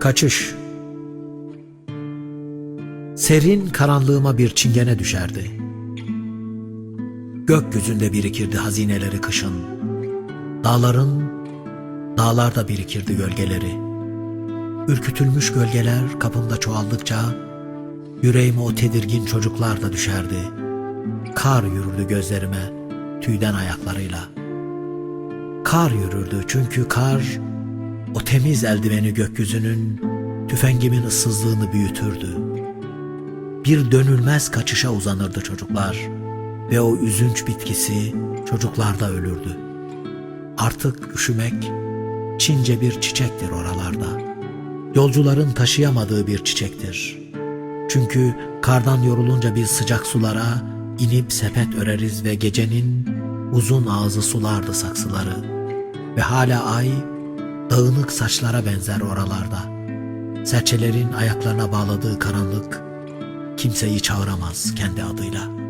Kaçış Serin karanlığıma bir çingene düşerdi. Gökyüzünde birikirdi hazineleri kışın. Dağların, dağlarda birikirdi gölgeleri. Ürkütülmüş gölgeler kapımda çoğaldıkça, yüreğime o tedirgin çocuklar da düşerdi. Kar yürürdü gözlerime, tüyden ayaklarıyla. Kar yürürdü çünkü kar, o temiz eldiveni gökyüzünün, tüfengimin ıssızlığını büyütürdü. Bir dönülmez kaçışa uzanırdı çocuklar ve o üzünç bitkisi çocuklarda ölürdü. Artık üşümek Çince bir çiçektir oralarda. Yolcuların taşıyamadığı bir çiçektir. Çünkü kardan yorulunca biz sıcak sulara inip sepet öreriz ve gecenin uzun ağzı sulardı saksıları. Ve hala ay dağınık saçlara benzer oralarda. Serçelerin ayaklarına bağladığı karanlık kimseyi çağıramaz kendi adıyla.''